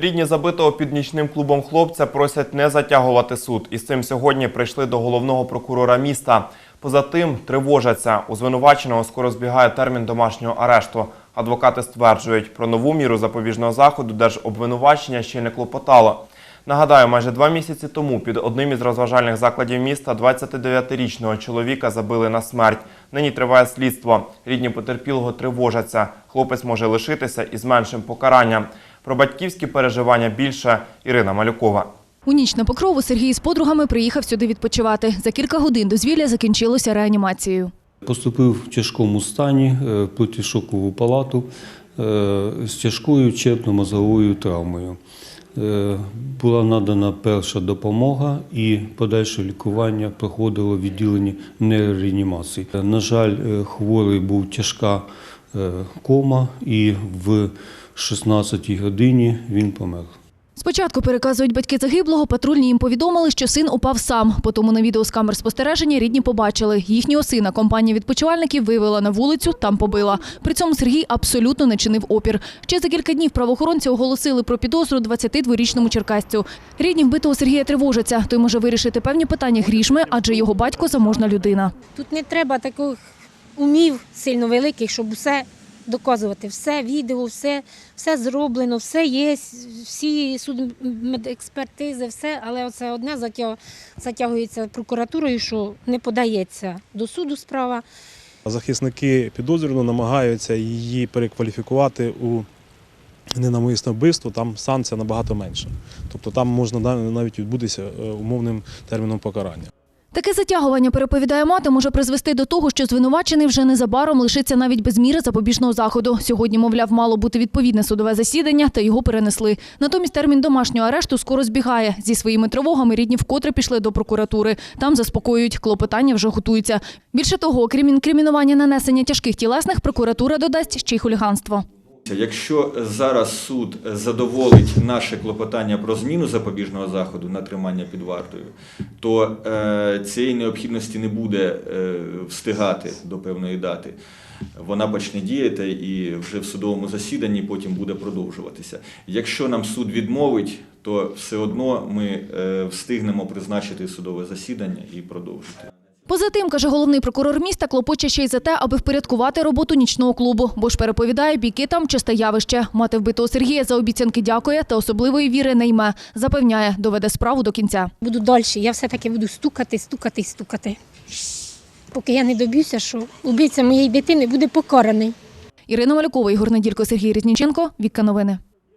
Рідні забитого під нічним клубом хлопця просять не затягувати суд. І з цим сьогодні прийшли до головного прокурора міста. Поза тим, тривожаться. У звинуваченого скоро збігає термін домашнього арешту. Адвокати стверджують, про нову міру запобіжного заходу держобвинувачення ще не клопотало. Нагадаю, майже два місяці тому під одним із розважальних закладів міста 29-річного чоловіка забили на смерть. Нині триває слідство. Рідні потерпілого тривожаться. Хлопець може лишитися із меншим покаранням. Про батьківські переживання більше Ірина Малюкова. У ніч на покрову Сергій з подругами приїхав сюди відпочивати. За кілька годин дозвілля закінчилося реанімацією. Поступив в тяжкому стані е, в протишокову палату е, з тяжкою черепно-мозговою травмою. Е, Була надана перша допомога і подальше лікування проходило в відділенні нейрореанімації. На жаль, хворий був тяжка кома і в 16 годині він помер. Спочатку переказують батьки загиблого, патрульні їм повідомили, що син упав сам. Потому на відео з камер спостереження рідні побачили. Їхнього сина компанія відпочивальників вивела на вулицю, там побила. При цьому Сергій абсолютно не чинив опір. Ще за кілька днів правоохоронці оголосили про підозру 22-річному черкасцю. Рідні вбитого Сергія тривожаться. Той може вирішити певні питання грішми, адже його батько заможна людина. Тут не треба таких умів сильно великих, щоб все доказувати. Все відео, все, все зроблено, все є, всі судмедекспертизи, все, але оце одне затягується прокуратурою, що не подається до суду справа. Захисники підозрюваного намагаються її перекваліфікувати у ненавмисне вбивство, там санкція набагато менша. Тобто там можна навіть відбутися е, умовним терміном покарання. Таке затягування, переповідає мати, може призвести до того, що звинувачений вже незабаром лишиться навіть без міри запобіжного заходу. Сьогодні, мовляв, мало бути відповідне судове засідання, та його перенесли. Натомість термін домашнього арешту скоро збігає. Зі своїми тривогами рідні вкотре пішли до прокуратури. Там заспокоюють, клопотання вже готуються. Більше того, окрім інкримінування нанесення тяжких тілесних, прокуратура додасть ще й хуліганство. Якщо зараз суд задоволить наше клопотання про зміну запобіжного заходу на тримання під вартою, то е, цієї необхідності не буде е, встигати до певної дати. Вона почне діяти і вже в судовому засіданні потім буде продовжуватися. Якщо нам суд відмовить, то все одно ми е, встигнемо призначити судове засідання і продовжити. Поза тим, каже головний прокурор міста, клопоче ще й за те, аби впорядкувати роботу нічного клубу. Бо ж переповідає, бійки там часте явище. Мати вбитого Сергія за обіцянки дякує та особливої віри не йме. Запевняє, доведе справу до кінця. Буду далі, я все-таки буду стукати, стукати, стукати. Поки я не доб'юся, що убивця моєї дитини буде покараний. Ірина Малюкова, Ігор Неділько, Сергій Різніченко. Вікка новини.